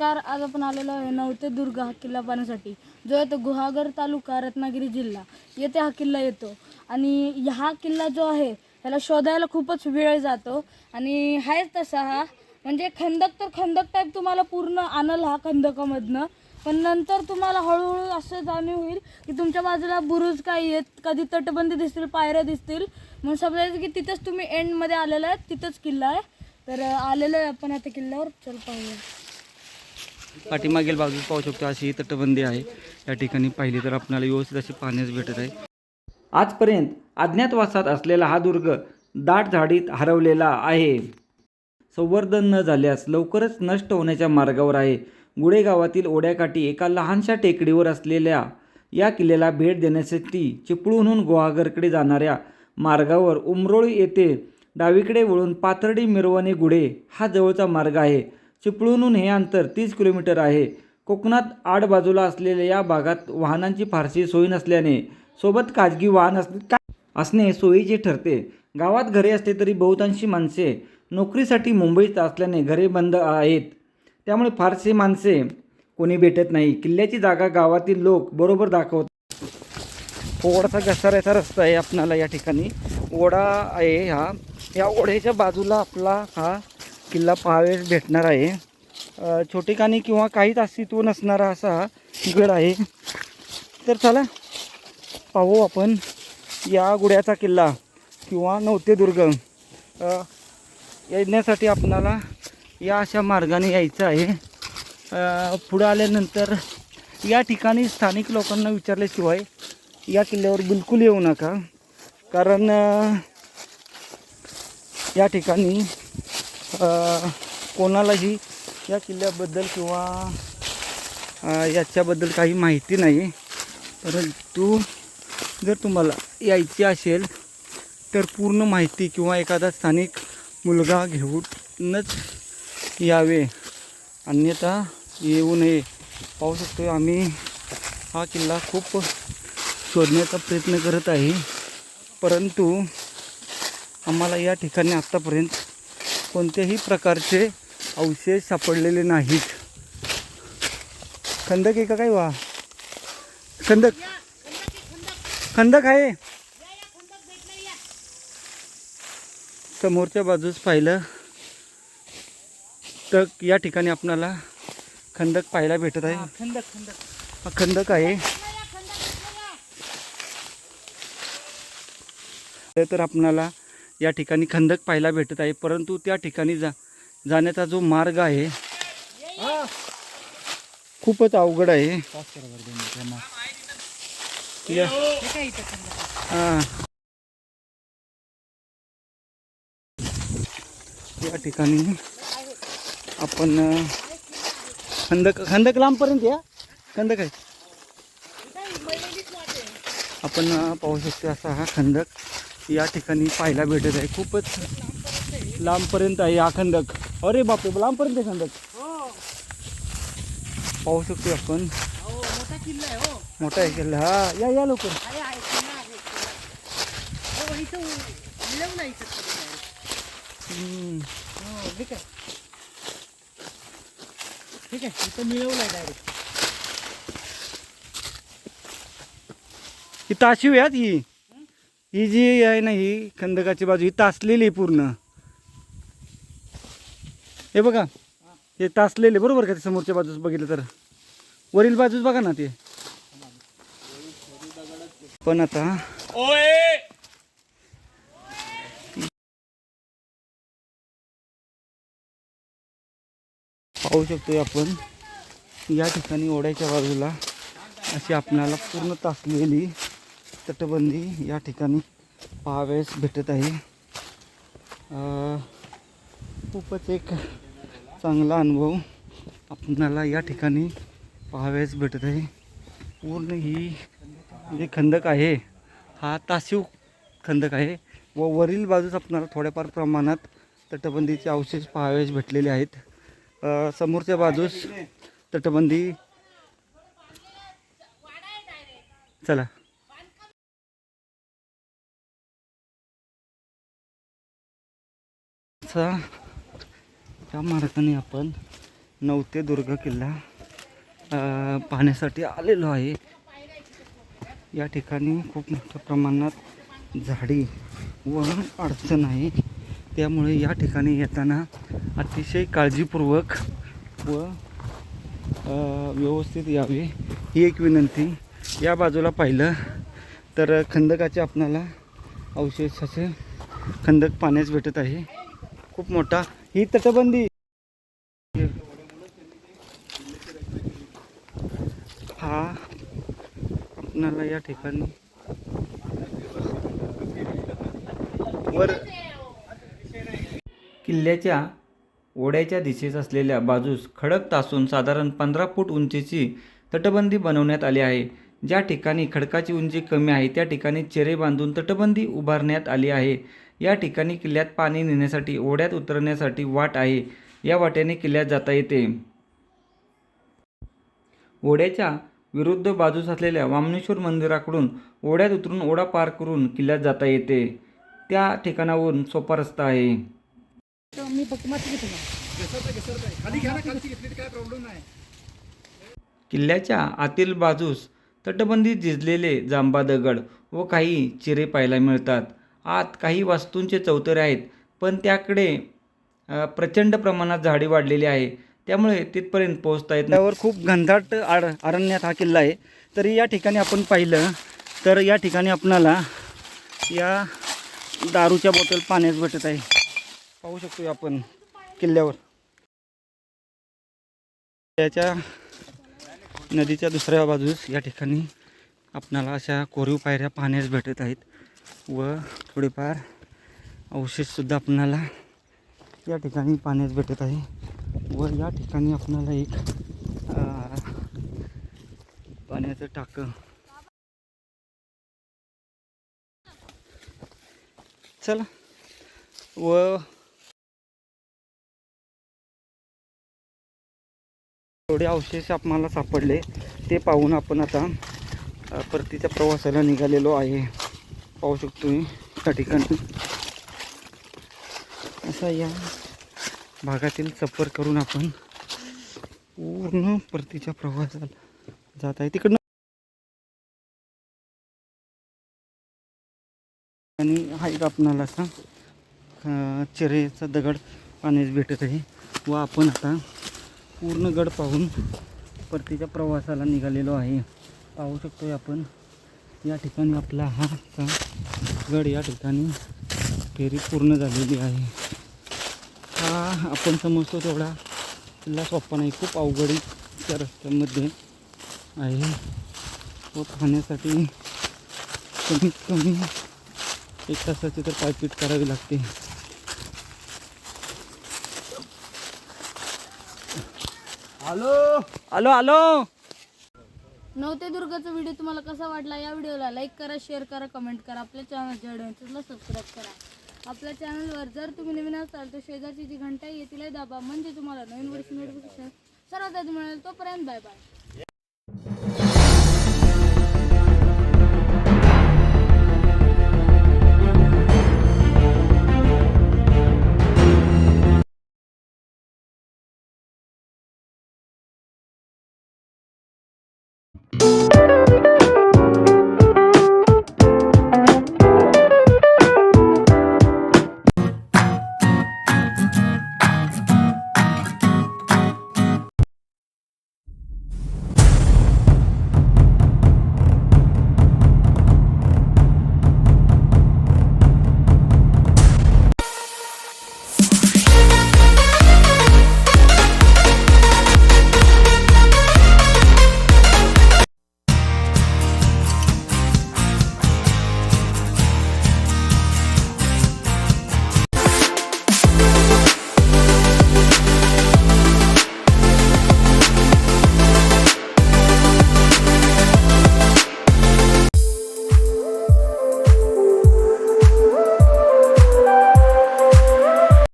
नमस्कार आज आपण आलेलो आहे नवते दुर्ग हा किल्ला पाहण्यासाठी जो येतो गुहागर तालुका रत्नागिरी जिल्हा. येथे हा किल्ला येतो. आणि हा किल्ला जो आहे त्याला शोधायला खूपच वेळ जातो. आणि आहेच तसा हा. म्हणजे खंदक तर खंदक टाईप तुम्हाला पूर्ण आणल हा खंदकामधनं. पण नंतर तुम्हाला हळूहळू असं जाणीव होईल की तुमच्या बाजूला बुरुज काही आहेत कधी तटबंदी दिसतील पायऱ्या दिसतील. मग समजायचं की तिथंच तुम्ही एंडमध्ये आलेलं आहे तिथंच किल्ला आहे. तर आलेलो आहे आपण आता किल्ल्यावर. चल पाहूया. पाठीमागील बाजूस पाहू शकतो अशी ही तटबंदी आहे. या ठिकाणी पाहिली तर आपल्याला व्यवस्थित अशी पाहण्यास भेटत आहे. आजपर्यंत अज्ञातवासात असलेला हा दुर्ग दाट झाडीत हरवलेला आहे. संवर्धन न झाल्यास लवकरच नष्ट होण्याच्या मार्गावर आहे. गुडेगावातील ओढ्याकाठी एका लहानशा टेकडीवर असलेल्या या किल्ल्याला भेट देण्यासाठी चिपळूणहून गुहागरकडे जाणाऱ्या मार्गावर उमरोळी येथे डावीकडे वळून पाथर्डी मिरवणे गुढे हा जवळचा मार्ग आहे. चिपळूणहून हे अंतर तीस किलोमीटर आहे. कोकणात आड बाजूला असलेल्या या भागात वाहनांची फारशी सोय नसल्याने सोबत खाजगी वाहन असणे असणे सोयीचे ठरते. गावात घरे असते तरी बहुतांशी माणसे नोकरीसाठी मुंबईत असल्याने घरे बंद आहेत. त्यामुळे फारसे माणसे कोणी भेटत नाही. किल्ल्याची जागा गावातील लोक बरोबर दाखवतात ओढाचा घसाऱ्याचा रस्ता आहे आपणाला या ठिकाणी. ओढा आहे हा. या ओढ्याच्या बाजूला आपला हा किल्ला पाहावेस भेटणार आहे. अ, छोटेखानी किंवा काहीच अस्तित्व नसणारा असा हा गड आहे. तर चला पाहू आपण या गुड्याचा किल्ला किंवा नवतेदुर्ग येण्यासाठी आपणाला या अशा मार्गाने यायचं आहे. पुढं आल्यानंतर या ठिकाणी स्थानिक लोकांना विचारल्याशिवाय या किल्ल्यावर बिलकुल येऊ नका. कारण या ठिकाणी कोणालाही या किल्ल्याबद्दल किंवा याच्याबद्दल काही माहिती नाही. परंतु जर तुम्हाला यायची असेल तर पूर्ण माहिती किंवा एखादा स्थानिक मुलगा घेऊनच यावे. अन्यथा येऊ नये. पाहू शकतो आम्ही हा किल्ला खूप शोधण्याचा प्रयत्न करत आहे. परंतु आम्हाला या ठिकाणी आत्तापर्यंत कोणत्याही प्रकारचे अवशेष सापडलेले नाहीत. खंदक आहे का काय वा? खंदक. खंदक आहे समोरच्या बाजूस पाहिलं तर या ठिकाणी आपणाला खंदक पाहायला भेटत आहे. खंदक खंदक. खंदक आहे. तर आपणाला या ठिकाणी खंदक पाहायला भेटत आहे. परंतु त्या ठिकाणी जा जाण्याचा जो मार्ग आहे खूपच अवघड आहे. या. या ठिकाणी आपण खंदक खंदक लांबपर्यंत या. खंदक आहे. आपण पाहू शकतो असा हा खंदक. या ठिकाणी पाहायला भेटत आहे. खूपच लांबपर्यंत आहे हा खंदक अरे बापरे लांबपर्यंत आहे खंदक पाहू शकतो आपण. मोठा किल्ला आहे हो. मोठा आहे किल्ला. हा या या लवकर. आहे आहे आहे. हो इथं. हो ठीक आहे. ठीक आहे इथं मिळवलंय डायरेक्ट ही ताशिव यात ही ही जी आहे ना ही खंदकाची बाजू ही तासलेली आहे पूर्ण. हे बघा हे तासलेले बरोबर का ते समोरच्या बाजूस बघितलं तर? वरील बाजूस बघा ना ते. पण आता पाहू शकतोय आपण या ठिकाणी ओढ्याच्या बाजूला अशी आपणाला पूर्ण तासलेली तटबंदी या ठिकाणी पाहावयास भेटत आहे. खूपच एक चांगला अनुभव आपणाला या ठिकाणी पाहावयास भेटत आहे. पूर्ण ही जे खंदक आहे हा तासीव खंदक आहे व वरील बाजूस आपणाला थोड्याफार प्रमाणात तटबंदीचे अवशेष पाहावेस भेटलेले आहेत. समोरच्या बाजूस तटबंदी चला. चा- त्या मार्गाने आपण नवतेदुर्ग किल्ला पाहण्यासाठी आलेलो आहे. या ठिकाणी खूप मोठ्या प्रमाणात झाडी व अडचण आहे. त्यामुळे या ठिकाणी येताना अतिशय काळजीपूर्वक व व्यवस्थित यावे ही एक विनंती. या बाजूला पाहिलं तर खंदकाचे आपणाला अवशेषाचे खंदक पाण्यास भेटत आहे. खूप मोठा. ही तटबंदी. हा. आपणाला या ठिकाणी. वर किल्ल्याच्या ओढ्याच्या दिशेस असलेल्या बाजूस खडक तासून साधारण पंधरा फूट उंचीची तटबंदी बनवण्यात आली आहे. ज्या ठिकाणी खडकाची उंची कमी आहे त्या ठिकाणी चेरे बांधून तटबंदी उभारण्यात आली आहे. या ठिकाणी किल्ल्यात पाणी नेण्यासाठी ओढ्यात उतरण्यासाठी वाट आहे. या वाटेने किल्ल्यात जाता येते. ओढ्याच्या विरुद्ध बाजूस असलेल्या वामनेश्वर मंदिराकडून ओढ्यात उतरून ओढा पार करून किल्ल्यात जाता येते. त्या ठिकाणावरून सोपा रस्ता आहे? किल्ल्याच्या आतील बाजूस तटबंदी झिजलेले जांबा दगड व काही चिरे पाहायला मिळतात. आत काही वास्तूंचे चौतरे आहेत पण त्याकडे प्रचंड प्रमाणात झाडी वाढलेली आहे. त्यामुळे तिथपर्यंत पोहोचता येत त्यावर खूप घनदाट आड अरण्यात हा किल्ला आहे. तरी या ठिकाणी आपण पाहिलं तर या ठिकाणी आपणाला या दारूच्या बॉटल पाण्यास भेटत आहे. पाहू शकतो आपण किल्ल्यावर. त्याच्या नदीच्या दुसऱ्या बाजूस या ठिकाणी आपणाला अशा कोरीव पायऱ्या पाहण्यास भेटत आहेत व थोडेफार अवशेषसुद्धा आपणाला या ठिकाणी पाहण्यास भेटत आहे व या ठिकाणी आपणाला एक पाण्याचं टाकं. चला. व थोडे अवशेष आपल्याला सापडले ते पाहून आपण आता परतीच्या प्रवासाला निघालेलो आहे. पाहू शकतो मी त्या ठिकाणी. असा या भागातील सफर करून आपण पूर्ण परतीच्या प्रवासाला जात आहे. तिकडनं आणि हा एक आपणाला असा चिरेचा दगड पाण्यास भेटत आहे. व आपण आता पूर्ण गड पाहून परतीच्या प्रवासाला निघालेलो आहे. पाहू शकतोय आपण या ठिकाणी आपला हा गड या ठिकाणी फेरी पूर्ण झालेली आहे. हा आपण समजतो तेवढा किल्ला सोपा नाही खूप अवघडीच्या रस्त्यामध्ये आहे. व पाहण्यासाठी कमीत कमी एक तासाची तर पायपीट करावी लागते. आलो आलो आलो नवतेदुर्गाचा व्हिडिओ तुम्हाला कसा वाटला या व्हिडिओला लाईक करा शेअर करा कमेंट करा. आपल्या चॅनलला सबस्क्राईब करा. आपल्या चॅनलवर जर तुम्ही नवीन असाल तर शेजारची जी घंटा आहे तिला दाबा. म्हणजे तुम्हाला नवीन वर्ष नोटिफिकेशन सर्वात आधी मिळेल. तोपर्यंत बाय बाय